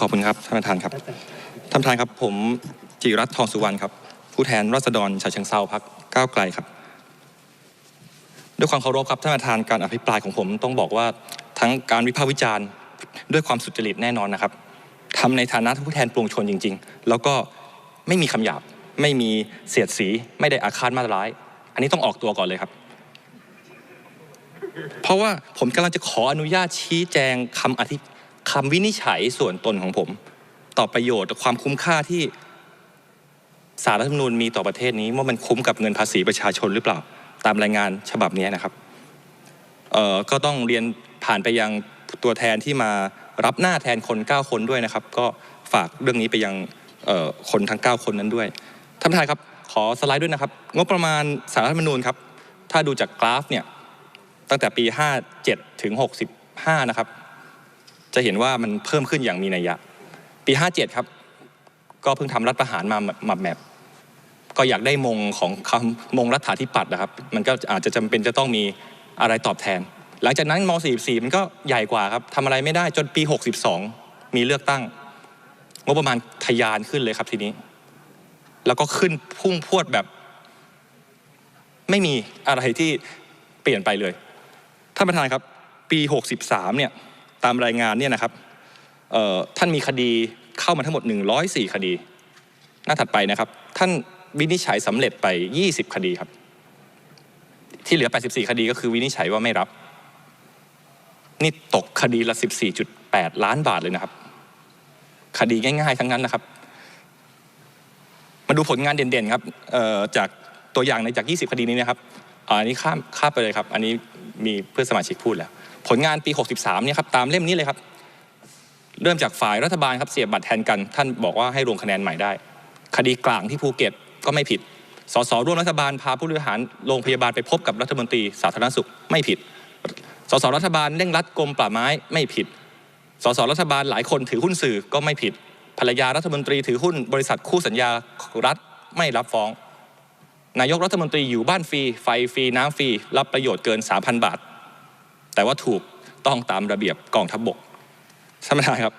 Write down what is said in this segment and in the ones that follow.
ขอบคุณครับท่านประธานครับท่านประธานครับผมจิรัตทองสุวรรณครับ ผู้แทนรัษฎรฉะเชิงเซาพักก้าวไกลครับ ด้วยความเคารพครับท่านประธานการอภิปรายของผมต้องบอกว่าทั้งการวิพากษ์วิจารณ์ด้วยความสุจริตแน่นอนนะครับทำในฐานะผู้แทนปวงชนจริง ๆ แล้วก็ไม่มีคำหยาบไม่มีเสียดสี ไม่ได้อาฆาตมาตร้าย อันนี้ต้องออกตัวก่อนเลยครับ เพราะว่าผมกำลังจะขออนุญาตชี้แจงคำอธิ คำวินิจฉัยส่วนตนของผม ต่อประโยชน์ความคุ้มค่าที่สารรัฐธรรมนูญมีต่อประเทศนี้ว่ามันคุ้มกับเงินภาษีประชาชนหรือเปล่า ตามรายงานฉบับนี้นะครับเอ่อก็ต้องเรียนผ่านไปยังตัวแทนที่มารับหน้าแทนคน 9 คนด้วยนะครับ ก็ฝากเรื่องนี้ไปยังคนทั้ง 9 คนนั้นด้วยท่านประธานครับขอสไลด์ด้วยนะครับ งบประมาณสารรัฐธรรมนูญครับ ถ้าดูจากกราฟเนี่ยตั้งแต่ปี 57 ถึง 65 นะครับ จะเห็นว่ามันเพิ่มขึ้นอย่างมีนัยยะ ปี 57 ครับ ก็เพิ่งทำรัฐประหารมามาแมปก็อยากได้มงของคำมงรัฐาธิปัตย์นะครับ มันก็อาจจะจำเป็นจะต้องมีอะไรตอบแทน หลังจากนั้นม 44 มันก็ใหญ่กว่าครับทำอะไรไม่ได้จนปี 62 มีเลือกตั้งงบประมาณทะยานขึ้นเลยครับทีนี้ แล้วก็ขึ้นพุ่งพรวดแบบ ไม่มีอะไรที่เปลี่ยนไปเลยท่านประธานครับ ปี 63 เนี่ย ตามรายงานเนี่ยนะครับท่านมีคดีเข้ามาทั้งหมด 104 คดี หน้าถัดไปนะครับ ท่านวินิจฉัยสำเร็จไป 20 คดีครับ ที่เหลือ 84 คดีก็คือวินิจฉัยว่าไม่รับ นี่ตกคดีละ 14.8 ล้านบาทเลยนะครับ คดีง่ายๆ ทั้งนั้นนะครับ มาดูผลงานเด่นๆครับจากตัวอย่างในจาก 20 คดีนี้นะครับอันนี้ข้ามข้ามไปเลยครับ อันนี้ มีเพื่อนสมาชิกพูดแล้ว ผลงานปี 63เนี่ยครับตามเล่มนี้เลยครับ เริ่มจากฝ่ายรัฐบาลครับเสียบบัตรแทนกัน ท่านบอกว่าให้ลงคะแนนใหม่ได้ คดีกลางที่ภูเก็ตก็ไม่ผิดสสร่วมรัฐบาลพาผู้บริหารโรงพยาบาลไปพบกับรัฐมนตรีสาธารณสุขไม่ผิดสสรัฐบาลเร่งรัดกรมป่าไม้ไม่ผิดสสรัฐบาลหลายคนถือหุ้นสื่อก็ไม่ผิด ภรรยารัฐมนตรีถือหุ้นบริษัทคู่สัญญารัฐไม่รับฟ้อง นายกรัฐมนตรีอยู่บ้านฟรี ไฟฟรี น้ำฟรี รับประโยชน์เกิน 3,000 บาท แต่ว่าถูกต้องตามระเบียบกองทัพบบกท่านประธานครับ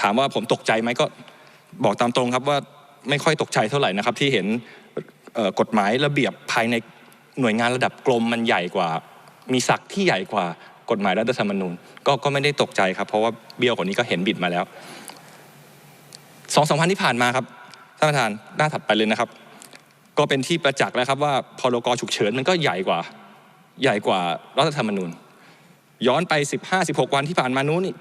ถามว่าผมตกใจไหมก็บอกตามตรงครับว่าไม่ค่อยตกใจเท่าไหร่นะครับ ที่เห็นกฎหมายระเบียบภายในหน่วยงานระดับกรมมันใหญ่กว่า มีศักดิ์ที่ใหญ่กว่ากฎหมายรัฐธรรมนูญก็ก็ไม่ได้ตกใจครับ เพราะว่าเบี้ยวกว่านี้ก็เห็นบิดมาแล้วสองสามพันที่ผ่านมาครับท่านประธานหน้าถัดไปเลยนะครับ ก็เป็นที่ประจักษ์แล้วครับว่าพรกฉุกเฉินมันก็ใหญ่กว่าใหญ่กว่ารัฐธรรมนูญ ย้อนไป 15-16 วันที่ผ่านมานู้นนี่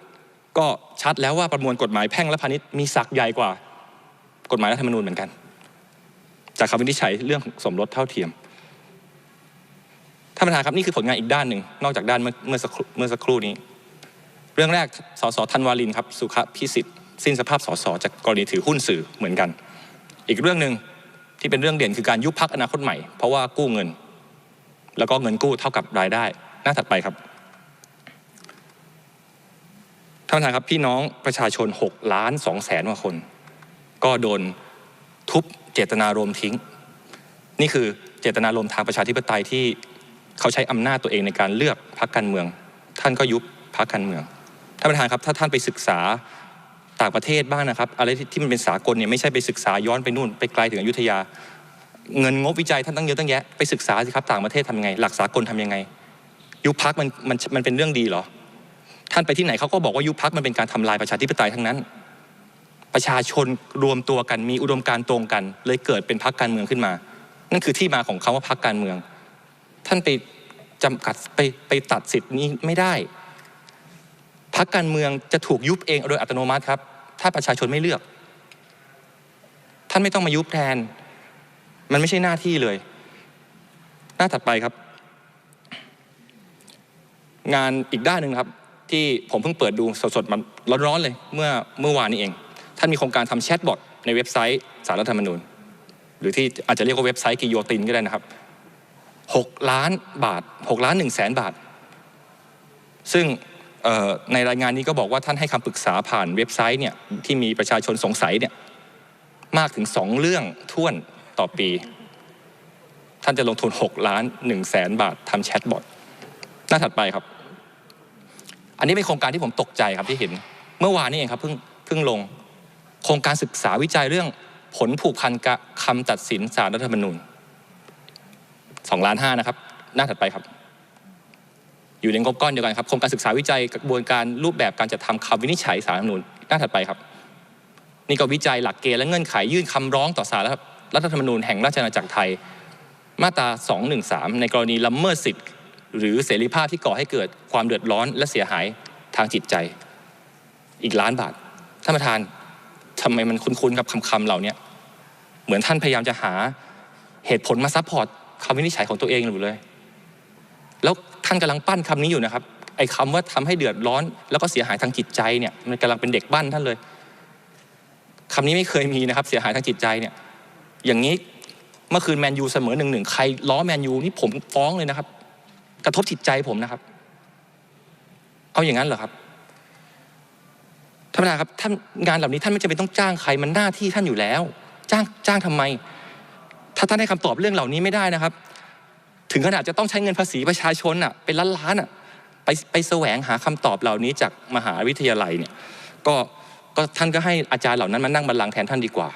ก็ชัดแล้วว่าประมวลกฎหมายแพ่งและพาณิชย์มีศักย์ใหญ่กว่ากฎหมายรัฐธรรมนูญเหมือนกัน จากคำวินิจฉัยเรื่องสมรสเท่าเทียมท่านประธานครับนี่คือผลงานอีกด้านหนึ่งนอกจากด้านเมื่อเมื่อสักครู่เมื่อสักครู่นี้ เรื่องแรกสสธันวาลินครับสุขพิสิทธิ์สิ้นสภาพสสจากกรณีถือหุ้นสื่อเหมือนกัน อีกเรื่องหนึ่ง ที่เป็นเรื่องเด่นคือการยุบพักอนาคตใหม่ เพราะว่ากู้เงิน แล้วก็เงินกู้เท่ากับรายได้ หน้าถัดไปครับท่านประธานครับพี่น้องประชาชน 6 ล้าน2แสนกว่าคน ก็โดนทุบเจตนารมณ์ทิ้ง นี่คือเจตนารมณ์ทางประชาธิปไตยที่เขาใช้อำนาจตัวเองในการเลือกพรรคการเมือง ท่านก็ยุบพรรคการเมืองท่านประธานครับถ้าท่านไปศึกษา ต่างประเทศบ้างนะครับ อะไรที่ทมันเป็นสากลเนี่ยไม่ใช่ไปศึกษาย้อนไปนู่นไปไกลถึงอยุธยา เงินงบวิจัยท่านตั้งเยอะตั้งแยะไปศึกษาสิครับต่างประเทศทำยังไง หลักสากลทำยังไง ยุบพักมันมันมันเป็นเรื่องดีเหรอท่านไปที่ไหนเขาก็บอกว่ายุบพักมันเป็นการทำลายประชาธิปไตยทั้งนั้น ประชาชนรวมตัวกันมีอุดมการณ์ตรงกัน เลยเกิดเป็นพักการเมืองขึ้นมา นั่นคือที่มาของคำว่าพักการเมือง ท่านไปจำกัดไปไปตัดสิทธิ์นี้ไม่ได้พักการเมืองจะถูกยุบเองโดยอัตโนมัติครับ ถ้าประชาชนไม่เลือก ท่านไม่ต้องมายุบแทน มันไม่ใช่หน้าที่เลย หน้าถัดไปครับ งานอีกด้านหนึ่งครับ ที่ผมเพิ่งเปิดดูสดๆมันร้อนๆเลย เมื่อเมื่อวานนี้เอง ท่านมีโครงการทำแชทบอทในเว็บไซต์สารรัฐธรรมนูญ หรือที่อาจจะเรียกว่าเว็บไซต์กิโยตินก็ได้นะครับหกล้านบาทหกล้านหนึ่งแสนบาท ซึ่ง ในรายงานนี้ก็บอกว่าท่านให้คำปรึกษาผ่านเว็บไซต์เนี่ยที่มีประชาชนสงสัยเนี่ยมากถึงสองเรื่องท่วนต่อปี ท่านจะลงทุน 6 ล้าน1แสนบาททำแชทบอทหน้าถัดไปครับ อันนี้เป็นโครงการที่ผมตกใจครับที่เห็น เมื่อวานนี้เองครับเพิ่งเพิ่งลงโครงการศึกษาวิจัยเรื่องผลผูกพันกับคำตัดสินสารรัฐธรรมนูญสองล้านห้านะครับ หน้าถัดไปครับ อยู่ในงบก้อนเดียวกันครับโครงการศึกษาวิจัยกระบวนการรูปแบบการจัดทำคำวินิจฉัยสารรัฐธรรมนูญหน้าถัดไปครับ นี่ก็วิจัยหลักเกณฑ์และเงื่อนไขยื่นคำร้องต่อสารรัฐธรรมนูญแห่งราชอาณาจักรไทย มาตรา 213 ในกรณีละเมิดสิทธิ์หรือเสรีภาพที่ก่อให้เกิดความเดือดร้อนและเสียหายทางจิตใจ อีกล้านบาทท่านประธานทำไมมันคุ้นๆกับคำๆเหล่านี้เหมือนท่านพยายามจะหาเหตุผลมาซัพพอร์ตคำวินิจฉัยของตัวเองอยู่เลย แล้ว ท่านกำลังปั้นคำนี้อยู่นะครับ ไอ้คำว่าทำให้เดือดร้อน แล้วก็เสียหายทางจิตใจเนี่ยมันกำลังเป็นเด็กบ้านท่านเลยคำนี้ไม่เคยมีนะครับ เสียหายทางจิตใจเนี่ยอย่างนี้เมื่อคืนแมนยูเสมอหนึ่งหนึ่งใครล้อแมนยูนี่ผมฟ้องเลยนะครับ กระทบจิตใจผมนะครับ เอาอย่างนั้นเหรอครับท่านประธานครับท่านงานเหล่านี้ท่านไม่จำเป็นต้องจ้างใครมันหน้าที่ท่านอยู่แล้ว จ้างจ้างทำไม ถ้าท่านให้คำตอบเรื่องเหล่านี้ไม่ได้นะครับ ถึงขนาดจะต้องใช้เงินภาษีประชาชนอะเป็นล้านล้านๆอะไปไปแสวงหาคำตอบเหล่านี้จากมหาวิทยาลัยเนี่ยก็ก็ท่านก็ให้อาจารย์เหล่านั้นมานั่งบัลลังก์แทนท่านดีกว่า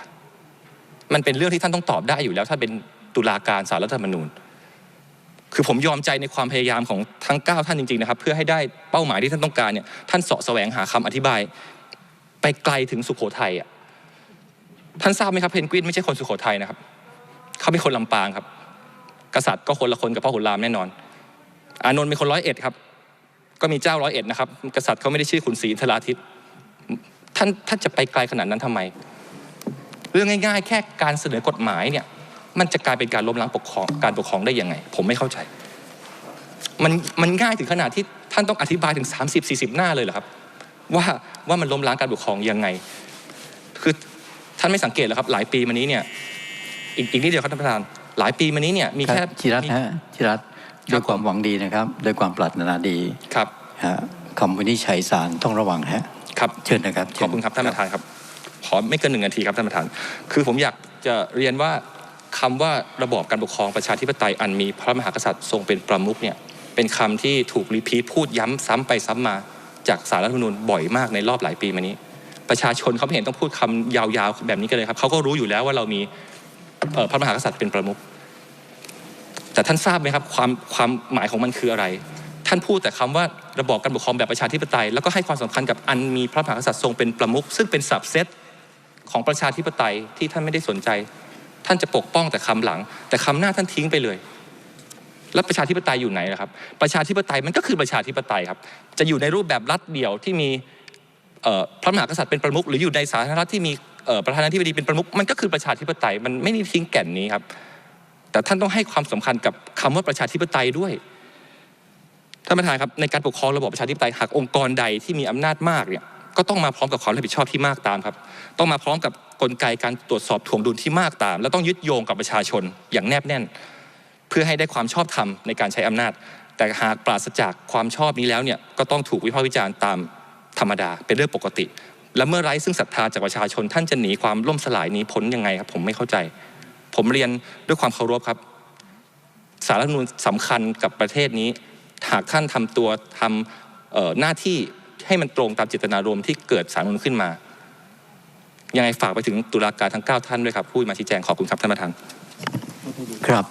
มันเป็นเรื่องที่ท่านต้องตอบได้อยู่แล้ว ถ้าเป็นตุลาการสารรัฐธรรมนูญ คือผมยอมใจในความพยายามของทั้ง 9 ท่านจริงๆนะครับ เพื่อให้ได้เป้าหมายที่ท่านต้องการเนี่ยท่านเสาะแสวงหาคำอธิบาย ไปไกลถึงสุโขทัยอะท่านทราบไหมครับเพนกวินไม่ใช่คนสุโขทัยนะครับ เขาเป็นคนลำปางครับ กษัตริย์ก็คนละคนกับพ่อขุนรามแน่นอน อานนท์เป็นคนร้อยเอ็ดครับ ก็มีเจ้าร้อยเอ็ดนะครับ กษัตริย์เขาไม่ได้ชื่อขุนศรีอินทราทิตท่านท่านจะไปไกลขนาดนั้นทำไม เรื่องง่ายๆ แค่การเสนอกฎหมายเนี่ย มันจะกลายเป็นการล้มล้างปกครองการปกครองได้ยังไง ผมไม่เข้าใจ มันมันง่ายถึงขนาดที่ท่านต้องอธิบายถึง 30 40 หน้าเลยเหรอครับ ว่าว่ามันล้มล้างการปกครองยังไง คือท่านไม่สังเกตเหรอครับ หลายปีมานี้เนี่ย อีกอีกนิดเดียวครับท่านประธาน หลายปีมานี้เนี่ยมีคแค่รับจิรัตน์มีฮะจิรัตน์ครัด้วบยความหวังดีนะครับด้วยความปรารถนาดีครับฮะคำวินิจฉัยศาลต้องระวังฮะครับเชิญนะครับขอบคุณครับท่านประธานครับขอไม่เกินหนึ่งนาทีครับท่านประธาน คือผมอยากจะเรียนว่าคำว่าระบอบการปกครองประชาธิปไตยอันมีพระมหากษัตริย์ทรงเป็นประมุขเนี่ยเป็นคำที่ถูกรีพีทพูดย้ำซ้ำไปซ้ำมา จากสารรัฐธรรมนูญบ่อยมากในรอบหลายปีมานี้ ประชาชนเขาไม่เห็นต้องพูดคำยาวๆแบบนี้กันเลยครับเขาก็รู้อยู่แล้วว่าเรามีเอ่อ พระมหากษัตริย์เป็นประมุขแต่ท่านทราบไหมครับความความหมายของมันคืออะไร ท่านพูดแต่คำว่าระบอบการปกครองแบบประชาธิปไตย แล้วก็ให้ความสำคัญกับอันมีพระมหากษัตริย์ทรงเป็นประมุขซึ่งเป็นสับเซตของประชาธิปไตยที่ท่านไม่ได้สนใจ ท่านจะปกป้องแต่คำหลัง แต่คำหน้าท่านทิ้งไปเลย แล้วประชาธิปไตยอยู่ไหนล่ะครับ ประชาธิปไตยมันก็คือประชาธิปไตยครับ จะอยู่ในรูปแบบรัฐเดี่ยวที่มี พระมหากษัตริย์เป็นประมุขหรืออยู่ในสาธารณรัฐที่มีประธานาธิบดีเป็นประมุขมันก็คือประชาธิปไตยมันไม่ได้ทิ้งแก่นนี้ครับ แต่ท่านต้องให้ความสำคัญกับคำว่าประชาธิปไตยด้วยท่านประธานครับในการปกครองระบอบประชาธิปไตยหากองค์กรใดที่มีอำนาจมากเนี่ยก็ต้องมาพร้อมกับความรับผิดชอบที่มากตามครับ ต้องมาพร้อมกับกลไกการตรวจสอบถ่วงดุลที่มากตาม และต้องยึดโยงกับประชาชนอย่างแนบแน่น เพื่อให้ได้ความชอบธรรมในการใช้อำนาจ แต่หากปราศจากความชอบนี้แล้วเนี่ยก็ต้องถูกวิพากษ์วิจารณ์ตาม ธรรมดาเป็นเรื่องปกติ และเมื่อไร้ซึ่งศรัทธาจากประชาชน ท่านจะหนีความล่มสลายนี้พ้นยังไงครับผมไม่เข้าใจ ผมเรียนด้วยความเคารพครับ สารรัฐมนูญสำคัญกับประเทศนี้ หากท่านทำตัวทำหน้าที่ให้มันตรงตามเจตนารมณ์ที่เกิดสารรัฐมนูญขึ้นมายังไงฝากไปถึงตุลาการทั้ง 9 ท่านด้วยครับพูดมาชี้แจงขอบคุณครับท่านประธานครับ